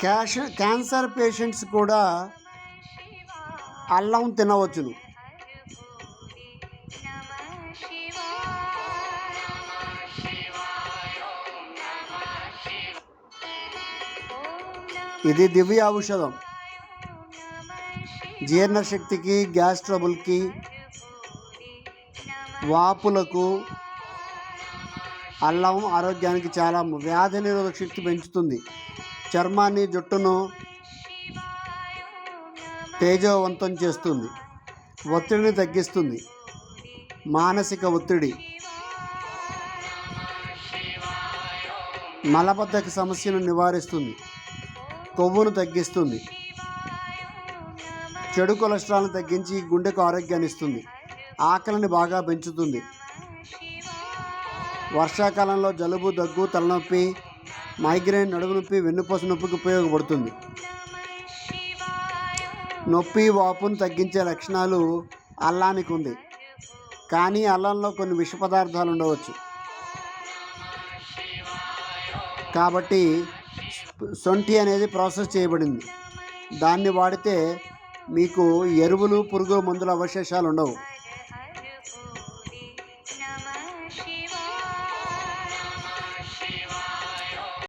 Cash cancer patients కూడా అల్లం తినవచ్చును. ఇది దివ్య ఔషధం. జీర్ణశక్తికి గ్యాస్ ట్రబుల్కి వాపులకు అల్లం ఆరోగ్యానికి చాలా వ్యాధి నిరోధక శక్తి పెంచుతుంది. చర్మాన్ని జుట్టును తేజోవంతం చేస్తుంది. ఒత్తిడిని తగ్గిస్తుంది. మానసిక ఒత్తిడి. మలబద్ధక సమస్యను నివారిస్తుంది. కొవ్వును తగ్గిస్తుంది. చెడు కొలెస్ట్రాల్ని తగ్గించి గుండెకు ఆరోగ్యాన్ని ఇస్తుంది. ఆకలిని బాగా పెంచుతుంది. వర్షాకాలంలో జలుబు దగ్గు తలనొప్పి మైగ్రేన్ నడుము నొప్పి వెన్నుపూస నొప్పికి ఉపయోగపడుతుంది. నొప్పి వాపును తగ్గించే లక్షణాలు అల్లానికి ఉంది కానీ అల్లంలో కొన్ని విష పదార్థాలు ఉండవచ్చు. కాబట్టి సొంటి అనేది ప్రాసెస్ చేయబడింది. దాన్ని వాడితే మీకు ఎరువులు పురుగు మందుల అవశేషాలు ఉండవు.